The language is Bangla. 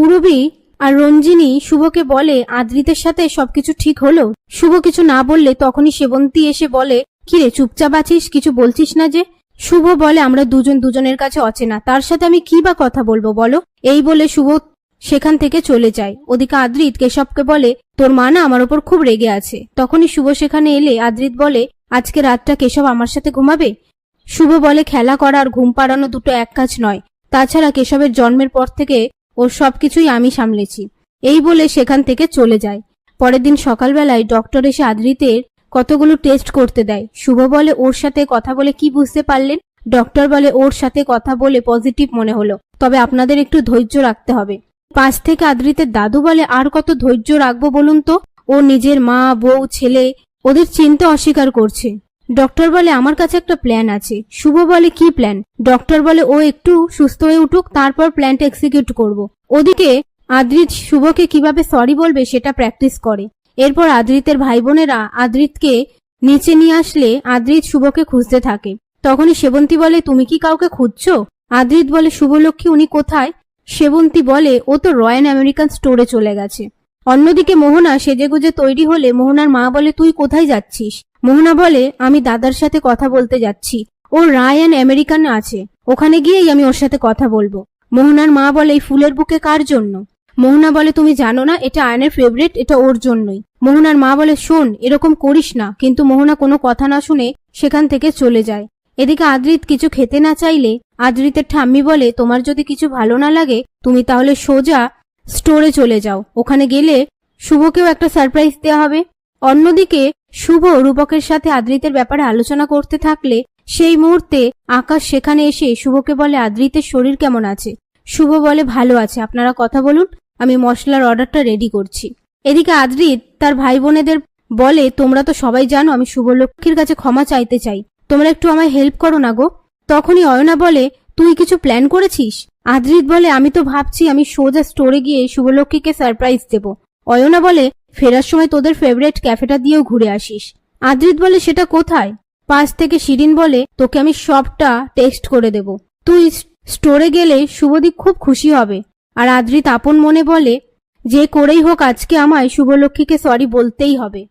পূরবী আর রঞ্জিনী শুভকে বলে, আদ্রিতের সাথে সবকিছু ঠিক হলো? শুভ কিছু না বললে তখনই সেবন্তী এসে বলে, কিরে, চুপচাপ আছিস? কিছু বলছিস না যে? শুভ বলে, আমরা দুজন দুজনের কাছে অচেনা। তার সাথে আমি কি বা কথা বলব বলো? এই বলে শুভ সেখান থেকে চলে যায়। ওদিকে আদ্রিত কেশবকে বলে, তোর মা না আমার ওপর খুব রেগে আছে। তখনই শুভ সেখানে এলে আদ্রিত বলে, আজকে রাতটা কেশব আমার সাথে ঘুমাবে? শুভ বলে, খেলা করা আর ঘুম পাড়ানো দুটো এক কাজ নয়। তাছাড়া কেশবের জন্মের পর থেকে ওর সবকিছুই আমি সামলেছি। এই বলে সেখান থেকে চলে যায়। পরের দিন সকালবেলায় ডক্টর এসে আদ্রিতের কতগুলো টেস্ট করতে দেয়। শুভ বলে, ওর সাথে কথা বলে কি বুঝতে পারলেন? ডক্টর বলে, ওর সাথে কথা বলে পজিটিভ মনে হলো, তবে আপনাদের একটু ধৈর্য রাখতে হবে। পাশ থেকে আদ্রিতের দাদু বলে, আর কত ধৈর্য রাখব বলুন তো? ও নিজের মা, বউ, ছেলে, ওদের চিনতে অস্বীকার করছে। ডক্টর বলে, আমার কাছে একটা প্ল্যান আছে। শুভ বলে, কি প্ল্যান ডক্টর বলে, ও একটু সুস্থ হয়ে উঠুক, তারপর প্ল্যানটা এক্সিকিউট করব। ওদিকে আদ্রিত শুভকে কীভাবে সরি বলবে সেটা প্র্যাকটিস করে। এরপর আদ্রিতের ভাই বোনেরা আদ্রিতকে নিচে নিয়ে আসলে আদ্রিত শুভকে খুঁজতে থাকে। তখনই সেবন্তী বলে, তুমি কি কাউকে খুঁজছো? আদ্রিত বলে, শুভলক্ষ্মী, উনি কোথায়? সেবন্তী বলে, ও তো রয়্যাল আমেরিকান স্টোরে চলে গেছে। অন্যদিকে মোহনা সেজেগুজে তৈরি হলে মোহনার মা বলে, তুই কোথায় যাচ্ছিস? মোহনা বলে, আমি দাদার সাথে কথা বলতে যাচ্ছি। ও রায়ান আমেরিকান আছে। ওখানে গিয়েই আমি ওর সাথে কথা বলব। মোহনার মা বলে, এই ফুলের বুকে কার জন্য? মোহনা বলে, তুমি জানো না, এটা আয়নের ফেভারিট এটা ওর জন্যই। মোহনার মা বলে, শোন, এরকম করিস না। কিন্তু মোহনা কোনো কথা না শুনে সেখান থেকে চলে যায়। এদিকে আদ্রিত কিছু খেতে না চাইলে, আদ্রিতের ঠাম্মি বলে, তোমার যদি কিছু ভালো না লাগে, তুমি তাহলে সোজা স্টোরে চলে যাও। ওখানে গেলে শুভকেও একটা সারপ্রাইজ দেওয়া হবে। অন্যদিকে শুভ রূপকের সাথে আদ্রিতের ব্যাপারে আলোচনা করতে থাকলে সেই মুহূর্তে আকাশ সেখানে এসে শুভকে বলে, আদ্রিতের শরীর কেমন আছে? শুভ বলে, ভালো আছে। আপনারা কথা বলুন, আমি মশলার অর্ডারটা রেডি করছি। এদিকে আদ্রিত তার ভাই বোনেদের বলে, তোমরা তো সবাই জানো, আমি শুভলক্ষ্মীর কাছে ক্ষমা চাইতে চাই। তোমরা একটু আমায় হেল্প করো না গো। তখনই অয়না বলে, তুই কিছু প্ল্যান করেছিস? আদ্রিত বলে, আমি তো ভাবছি আমি সোজা স্টোরে গিয়ে শুভলক্ষ্মীকে সারপ্রাইজ দেব। অয়না বলে, ফেরার সময় তোদের ফেভারিট ক্যাফেটা দিয়েও ঘুরে আসিস। আদ্রিত বলে, সেটা কোথায়? পাশ থেকে শিরিন বলে, তোকে আমি সবটা টেক্সট করে দেব। তুই স্টোরে গেলে শুভদীপ খুব খুশি হবে। আর আদ্রিত আপন মনে বলে, যে করেই হোক আজকে আমায় শুভলক্ষ্মীকে সরি বলতেই হবে।